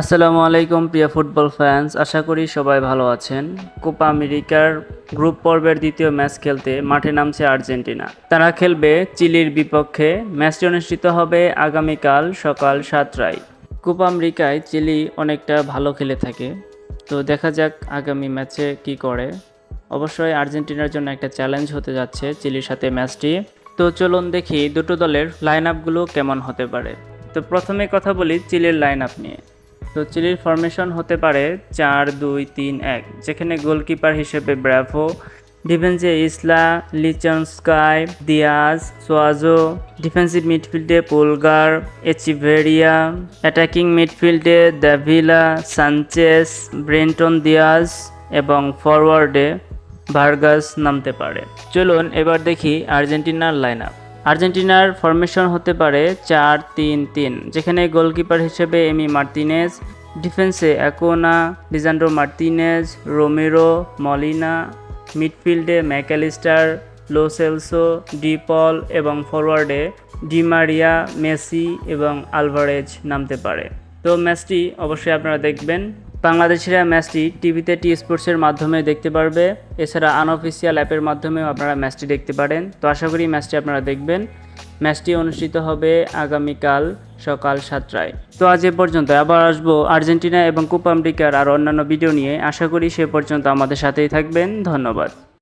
আসসালামু আলাইকুম, প্রিয় ফুটবল ফ্যান্স আশা করি সবাই ভালো আছেন। কোপা আমেরিকার গ্রুপ পর্বের দ্বিতীয় ম্যাচ খেলতে মাঠে নামছে আর্জেন্টিনা। তারা খেলবে চিলির বিপক্ষে। ম্যাচটি অনুষ্ঠিত হবে আগামীকাল সকাল সাতটায়। কোপা আমেরিকায় চিলি অনেকটা ভালো খেলে থাকে। তো দেখা যাক আগামী ম্যাচে কি করে। অবশ্যই আর্জেন্টিনার জন্য একটা চ্যালেঞ্জ হতে যাচ্ছে চিলির সাথে ম্যাচটি। তো চলুন দেখি দুটো দলের লাইন আপগুলো কেমন হতে পারে। তো প্রথমে কথা বলি চিলির লাইন আপ নিয়ে। তো চিলির ফরমেশন হতে পারে চার, দুই, তিন, এক, যেখানে গোলকিপার হিসেবে ব্র্যাভো ডিফেন্সে Isla, Lichnovsky, Diaz, Suazo defensive মিডফিল্ডে Pulgar, Echeverria attacking মিডফিল্ডে দ্যাভিলা, সানচেস, ব্রেন্টন দিয়াজ এবং ফরওয়ার্ডে ভার্গাস নামতে পারে। চলুন এবার দেখি আর্জেন্টিনার লাইন আপ আর্জেন্টিনার ফরমেশন হতে পারে চার তিন তিন, যেখানে গোলকিপার হিসেবে এমি মার্তিনেজ ডিফেন্সে Acuna, Lisandro Martinez, Romero, Molina মিডফিল্ডে Mac Allister Lo Celso De Paul এবং ফরওয়ার্ডে ডিমারিয়া মেসি এবং আলভারেজ নামতে পারে। তো ম্যাচটি অবশ্যই আপনারা দেখবেন। বাংলাদেশিরা ম্যাচটি টিভিতে টি স্পোর্টসের মাধ্যমে দেখতে পারবে। এছাড়া আনঅফিসিয়াল অ্যাপের মাধ্যমেও আপনারা ম্যাচটি দেখতে পারেন। তো আশা করি ম্যাচটি আপনারা দেখবেন। ম্যাচটি অনুষ্ঠিত হবে আগামীকাল সকাল সাতটায়। তো আজ এ পর্যন্ত। আবার আসব আর্জেন্টিনা এবং কোপা আমেরিকার আর অন্যান্য ভিডিও নিয়ে। আশা করি সে পর্যন্ত আমাদের সাথেই থাকবেন। ধন্যবাদ।